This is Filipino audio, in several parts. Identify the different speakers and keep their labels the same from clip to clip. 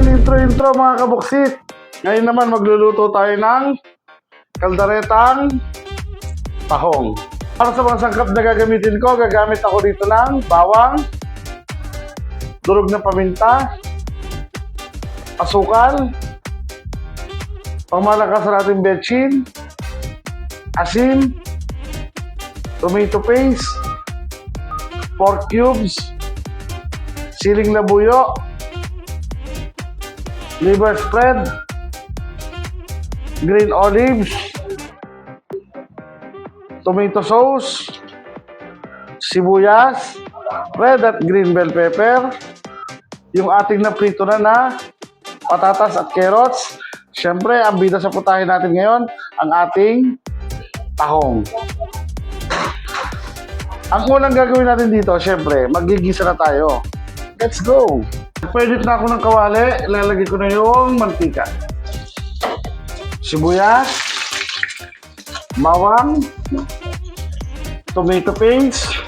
Speaker 1: intro mga kabuksit. Ngayon naman magluluto tayo ng kaldaretang tahong. Para sa mga sangkap na gagamitin ko, gagamit ako dito ng bawang, durog na paminta, asukal, pangmalakas sa ating betchin, asin, tomato paste, pork cubes, siling labuyo, liver spread, green olives, tomato sauce, sibuyas, red at green bell pepper, yung ating naprito na na patatas at carrots. Siyempre, ang bida sa putahe natin ngayon, ang ating tahong. Ang unang gagawin natin dito, siyempre, magigisa na tayo. Let's go! Pwede na ako ng kawali, ilalagay ko na yung mantika. Sibuyas, bawang, tomato paste.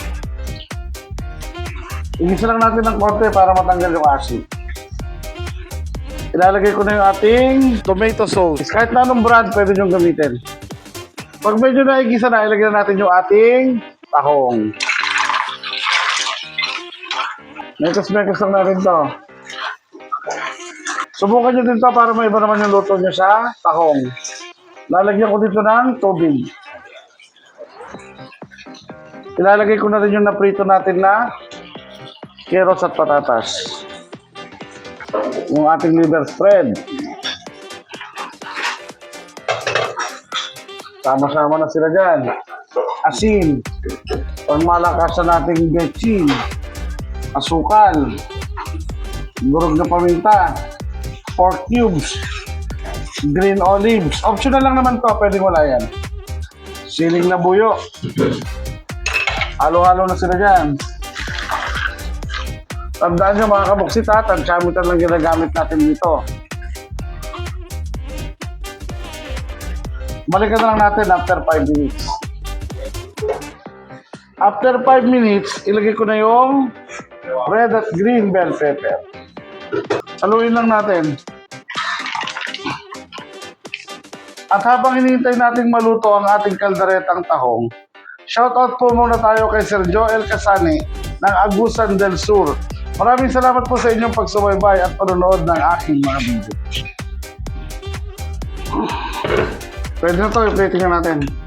Speaker 1: Igisa lang natin ng konti para matanggal yung asin. Ilalagay ko na yung ating tomato sauce. Kahit na anong brand, pwede nyo gamitin. Pag medyo naigisa na, ilagay na natin yung ating tahong. Mekos-mekos lang natin to. Subukan nyo din to para may iba naman yung luto nyo sa tahong. Lalagyan ko dito ng tubig. Ilalagay ko na rin yung naprito natin na carrots at patatas. Yung ating liver spread. Sama-sama na sila dyan. Asin. Pangmalakasan nating betchin. Asukal. Durog na paminta. Pork cubes. Green olives. Optional lang naman to. Pwede wala yan. Siling na buyo. Halo-halo na sila dyan. Tandaan nyo mga kabuksit ha, tansyamitan lang ginagamit natin dito. Balikan na lang natin after 5 minutes. After 5 minutes, ilagay ko na yung red at green bell pepper. Haluin lang natin. At habang hinihintay nating maluto ang ating kalderetang tahong, shoutout po muna tayo kay Sir Joel Casani ng Agusan del Sur. Maraming salamat po sa inyong pagsubaybay at panonood ng aking mga video. Pwede na to, i-plating na natin.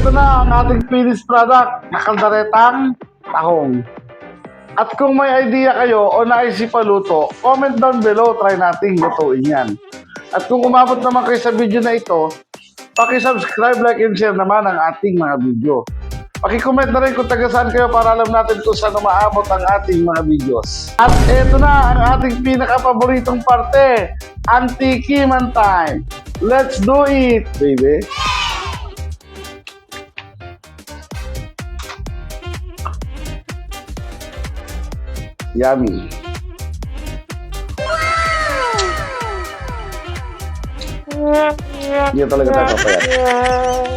Speaker 1: Ito na ang ating finished product na kaldaretang tahong. At kung may idea kayo o naisip paluto, comment down below, try nating lutuin yan. At kung umabot naman kayo sa video na ito, paki-subscribe, like, and share naman ang ating mga video. Paki-comment na rin kung taga saan kayo para alam natin kung saan umaabot ang ating mga videos. At ito na ang ating pinaka-paboritong parte, ang Tikiman Time. Let's do it, baby! Yummy. Wow. Ini kita lagi apa ya?